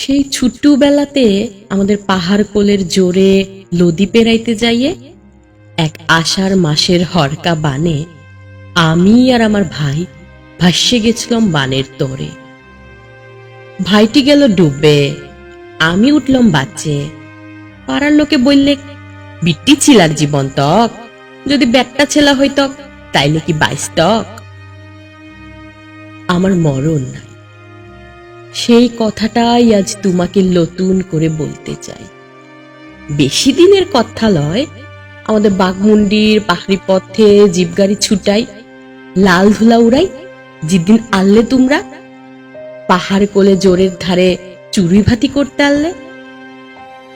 সেই ছোট্টবেলাতে আমাদের পাহাড় কোলের জোরে লদি পেরাইতে যাইয়ে এক আষাঢ় মাসের হরকা বানে আমি আর আমার ভাই ভাসে গেছিলাম বানের তরে। ভাইটি গেল ডুবে, আমি উঠলাম বাচ্চে পাড়ার লোকে বললে, বিট্টি ছিলার জীবন তক যদি ব্যাটটা ছেলা হইতক তাইলে কি বাইশ আমার মরণ নাই। সেই কথাটাই আজ তোমাকে নতুন করে বলতে চাই। বেশি দিনের কথা লয় আমাদের বাঘমুন্ডির পাহাড়ি পথে জিপ গাড়ি ছুটাই, লাল ধুলা উড়াই, যেদিন আনলে তোমরা, পাহাড় কোলে জোরের ধারে চুরি ভাতি করতে আনলে,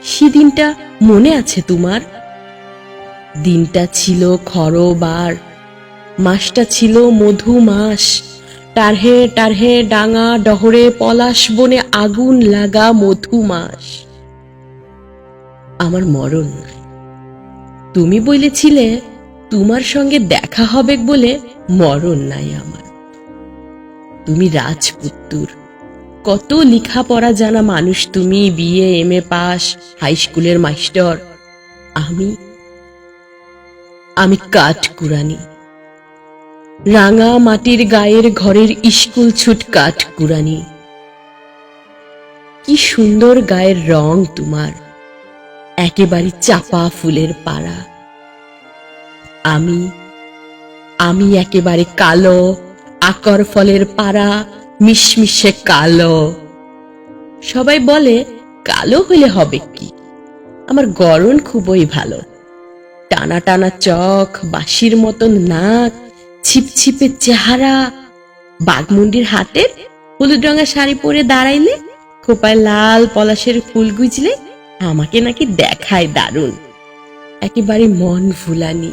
সেদিনটা মনে আছে তোমার? দিনটা ছিল খরবার, মাসটা ছিল মধু মাস টারহে টারহে, ডাঙা, ডহরে, পলাশ বনে আগুন লাগা মধু মাস। আমার মরণ। নাই তুমি বলেছিলে, তোমার সঙ্গে দেখা হবে বলে মরণ নাই আমার। তুমি রাজপুত্তুর। কত লেখাপড়া জানা মানুষ তুমি বিয়ে এম এ পাস, হাই স্কুলের মাস্টার। আমি আমি কাঠ কুরানি রাঙা মাটির গায়ের ঘরের স্কুল ছুট কাঠ কুরানি কি সুন্দর গায়ের রং তোমার, একেবারে চাপা ফুলের পাড়া। আমি আমি একেবারে কালো, আকর ফলের পাড়া, মিশমিশে কালো। সবাই বলে, কালো হলে হবে কি? আমার গরণ খুবই ভালো। টানা টানা চোখ বাঁশির মতন নাক ছিপছিপে চেহারা, বাঘমুন্ডির হাতের হলুদ রঙের শাড়ি পরে দাঁড়াইলে, খোপায় লাল পলাশের ফুল গুজলে আমাকে নাকি দেখায় দারুণ। একেবারে মন ভুলানি,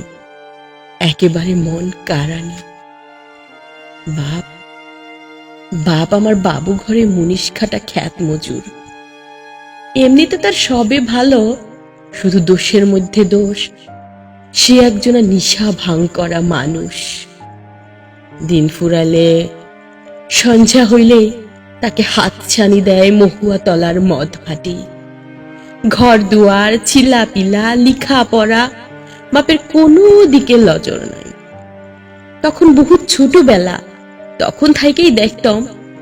একেবারে মন কারানি বাপ বাপ আমার বাবু ঘরে মুনিশ খাটা খ্যাত মজুর। এমনিতে তার সবে ভালো, শুধু দোষের মধ্যে দোষ। সে একজনা নিশা ভাঙ করা মানুষ। দিন ফুরালে, সন্ধ্যা হইলে তাকে হাত ছানি দেয় মহুয়া তলার মদ ভাটি। ঘর দুয়ার চিল্লা পিলা লিখা পড়া বাপের কোনো দিকে লজর নাই। তখন বহুত ছোটবেলা, তখন থাইকেই দেখতাম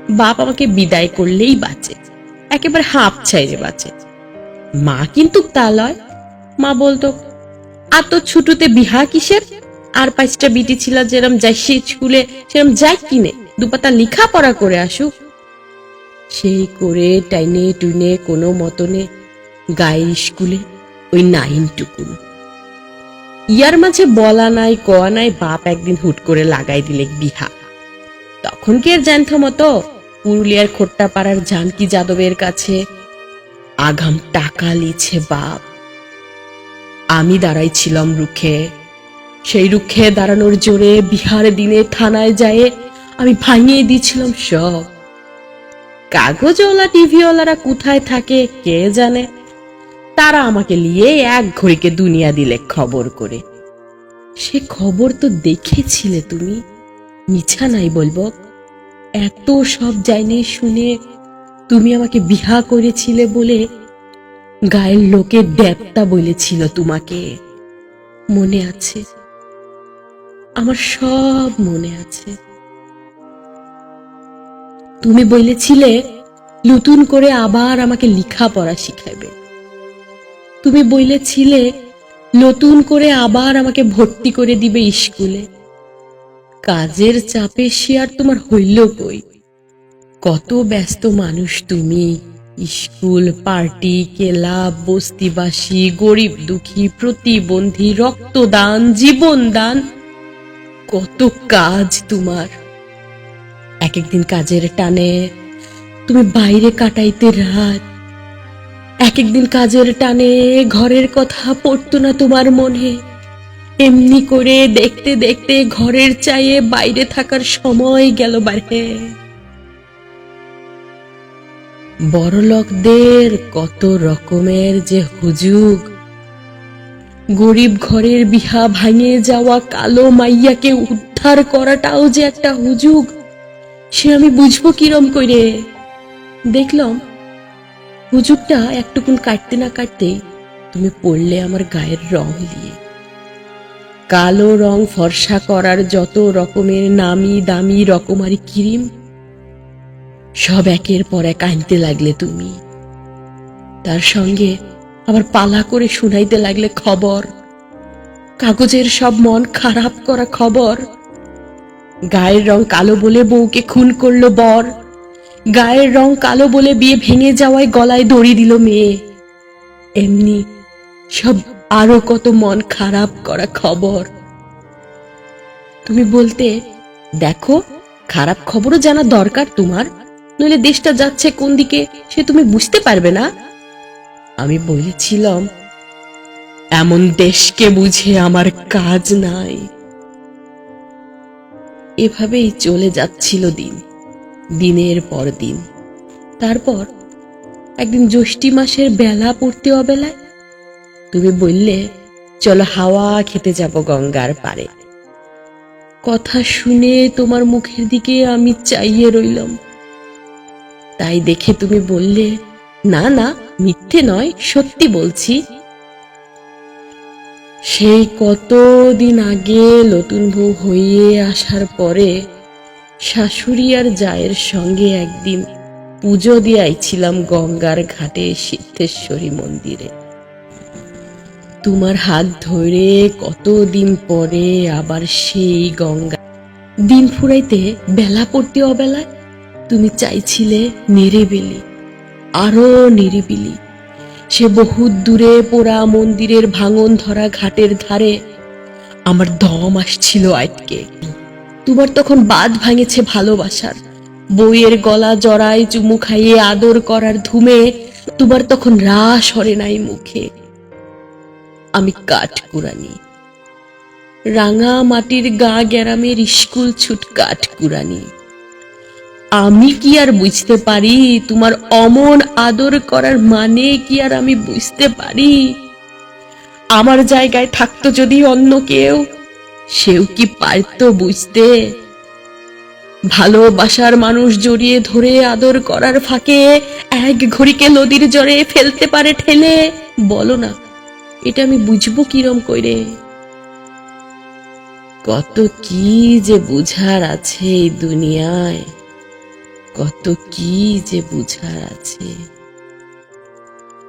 বাপ আমাকে বিদায় করলেই বাঁচে, একেবারে হাঁপ ছাইরে বাঁচে। মা কিন্তু তা লয়। মা বলতো, আর তো ছুটুতে বিহা কিসের? আর পাঁচটা বিটি ছিল যেরম যাই সে স্কুলে, সেরম যাই কিনে, দুপাতা লিখা পড়া করে আসুক। সেই করে টাইনে টুইনে কোনো মতনে গায়ের স্কুলে ওই নাইন টুকুন ইয়ার মাঝে বলা নাই, কোয়া নাই, বাপ একদিন হুট করে লাগাই দিলে বিহা। তখন কি আর জানতো মতো, পুরুলিয়ার খোট্টা পাড়ার জানকি যাদবের কাছে আগাম টাকা লিছে বাপ। আমি দাঁড়াইছিলাম রুখে সেই রুখে দাঁড়ানোর জোরে বিহার দিনে থানায় যায়। আমি ভাঙিয়ে দিয়েছিলাম সব। কাগজওয়ালা টিভিওয়ালারা কোথায় থাকে কে জানে? তারা আমাকে নিয়ে এক ঘড়িকে দুনিয়া দিলে খবর করে। সে খবর তো দেখেছিলে তুমি। মিছা নাই বলব। এত সব জাইনে শুনে তুমি আমাকে বিহা করেছিলে বলে গায়ের লোকে দেবতা বলেছিল তোমাকে। মনে আছে? আমার সব মনে আছে। তুমি বলেছিলে, নতুন করে আবার আমাকে লেখা পড়া শিখাবে। তুমি বলেছিলে, নতুন করে আবার আমাকে ভর্তি করে দিবে স্কুলে। কাজের চাপে সে আর তোমার হইল কই? কত ব্যস্ত মানুষ তুমি। স্কুল, পার্টি, ক্লাব, বস্তিবাসী, গরিব দুঃখী, প্রতিবন্ধী, রক্তদান, জীবনদান। কত কাজ তোমার। এক একদিন কাজের টানে তুমি বাইরে কাটাইতে রাত। এক একদিন কাজের টানে ঘরের কথা পড়তো না তোমার মনে। এমনি করে দেখতে দেখতে ঘরের চাইয়ে বাইরে থাকার সময় গেল বাইরে বড়লোকদের কত রকমের যে হুজুগ। গরিব ঘরের বিহা ভাঙে যাওয়া কালো মাইয়াকে উদ্ধার করাটাও যে একটা হুজুগ, সে আমি বুঝব কিরম করে দেখলাম হুজুরটা একটুকুন কাটতে না কাটতেই তুমি পড়লে আমার গায়ের রং দিয়ে। কালো রং ফর্সা করার যত রকমের নামি দামি রকমারি ক্রিম, সব একের পর এক আনতে লাগলে তুমি। তার সঙ্গে আবার পালা করে শুনাইতে লাগলে খবর। কাগজের সব মন খারাপ করা খবর। গায়ের রং কালো বলে বউকে খুন করল বর। গায়ের রং কালো বলে বিয়ে ভেঙে যাওয়ায় গলায় দড়ি দিল মেয়ে। এমনি সব আরও কত মন খারাপ করা খবর। তুমি বলতে, দেখো, খারাপ খবরও জানা দরকার তোমার। নইলে দেশটা যাচ্ছে কোন দিকে, সে তুমি বুঝতে পারবে না? আমি বলেছিলাম, এমন দেশকে বুঝে আমার কাজ নাই। এভাবেই চলে যাচ্ছিল দিন, দিনের পর দিন। তারপর একদিন জ্যৈষ্ঠী মাসের বেলা পড়তে অবেলায় তুমি বললে, চলো হাওয়া খেতে যাব গঙ্গার পারে কথা শুনে তোমার মুখের দিকে আমি চাইয়ে রইলাম। তাই দেখে তুমি বললে না না, মিথ্যে নয়, সত্যি বলছি। সেই কতদিন আগে নতুন বউ হইয়ে আসার পরে শাশুড়ি আর জায়ের সঙ্গে একদিন পুজো দিয়ে আইছিলাম গঙ্গার ঘাটে সিদ্ধেশ্বরী মন্দিরে। তোমার হাত ধরে কতদিন পরে আবার সেই গঙ্গা। দিন ফুরাইতে বেলা পড়তে অবেলায় তুমি চাইছিলে নিরিবিলি আরও নিরিবিলি। সে বহুত দূরে পোড়া মন্দিরের ভাঙন ধরা ঘাটের ধারে। আমার দম আসছিল আটকে তোমার তখন বাদ ভাঙেছে ভালোবাসার। বইয়ের গলা জড়ায় চুমু খাইয়ে আদর করার ধুমে তোমার তখন রাস হরে নাই মুখে। আমি কাঠ কুরানি রাঙা মাটির গা গ্যারামের স্কুল ছুট কাঠ কুরানি আমি কি আর বুঝতে পারি? তোমার অমন আদর করার মানে কি আর আমি বুঝতে পারি? আমার জায়গায় থাকতো যদি অন্য কেউ, সেও কি পারতো বুঝতে? ভালোবাসার মানুষ জড়িয়ে ধরে আদর করার ফাঁকে এক ঘড়িকে নদীর জলে ফেলতে পারে ঠেলে। বলো না, এটা আমি বুঝব কিরম কইরে কত কি যে বুঝার আছে এই দুনিয়ায়। কত কি যে বুঝার আছে।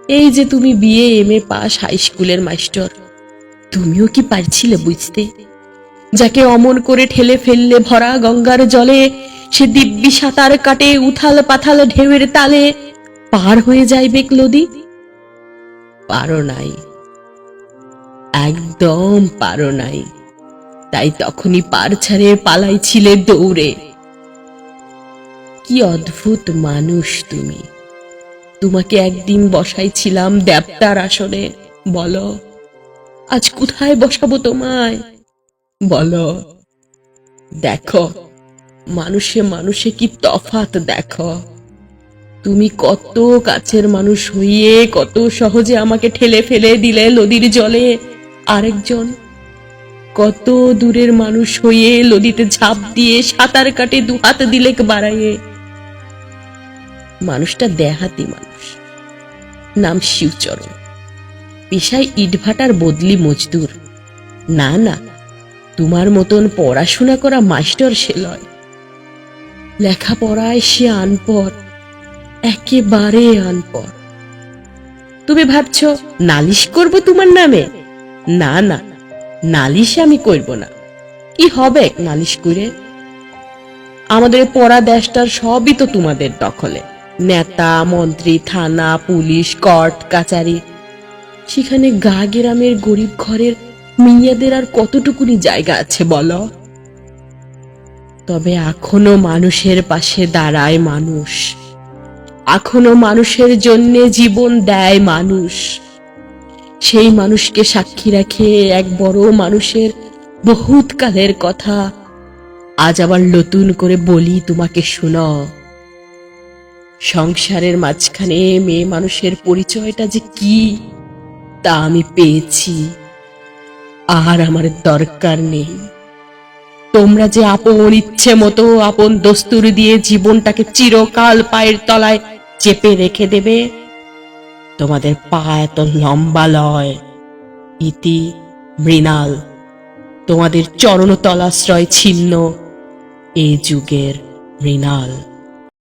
এই যে তুমি বিয়ে এম এ পাস হাই স্কুলের মাস্টার, তুমিও কি পারছিলে বুঝতে? যাকে অমন করে ঠেলে ফেললে ভরা গঙ্গার জলে, সে দিব্যি সাঁতার কাটে উথাল পাথাল ঢেউয়ের তালে, পার হয়ে যায় বেক নদী? পারো নাই। একদম পারো নাই। তাই তখনই পার ছাড়ে পালাইছিলে দৌড়ে। কি অদ্ভুত মানুষ তুমি। তোমাকে একদিন বসাইছিলাম দেবতার আসনে। বলো, আজ কোথায় বসাবো তোমায়? বলো, দেখো, মানুষে মানুষে কি তফাত দেখো। তুমি কত কাছের মানুষ হইয়ে কত সহজে আমাকে ঠেলে ফেলে দিলে নদীর জলে। আরেকজন, কত দূরের মানুষ হয়ে নদীতে ঝাঁপ দিয়ে সাঁতার কাটে দু হাত দিলেক বাড়াইয়ে। মানুষটা দেহাতি মানুষ। নাম শিবচরণ। পেশায় ইটভাটার বদলি মজদুর। না না, তোমার মতন পড়াশোনা করা মাস্টার সে লয়। লেখাপড়ায় সে আনপর একেবারে আনপর তুমি ভাবছ, নালিশ করব তোমার নামে? না না, নালিশ আমি করব না। কি হবে নালিশ করে? আমাদের পড়া দেশটার সবই তো তোমাদের দখলে। নেতা, মন্ত্রী, থানা, পুলিশ, কোর্ট, কাচারি। সেখানে গা গ্রামের গরিব ঘরের মিয়াদের আর কতটুকুনি জায়গা আছে বলো? তবে এখনও মানুষের পাশে দাঁড়ায় মানুষ। এখনও মানুষের জন্য জীবন দেয় মানুষ। সেই মানুষকে সাক্ষী রাখে এক বড় মানুষের বহুত কালের কথা। আজ আবার নতুন করে বলি, তোমাকে শুনো। সংসারের মাঝখানে মেয়ে মানুষের পরিচয়টা যে কি, তা আমি পেয়েছি। আর আমার দরকার নেই। তোমরা যে আপন ইচ্ছে মতো আপন দস্তুর দিয়ে জীবনটাকে চিরকাল পায়ের তলায় চেপে রেখে দেবে, তোমাদের পা এত লম্বা লয়। ইতি মৃণাল, তোমাদের চরণতলাশ্রয় ছিন্ন এ যুগের মৃণাল।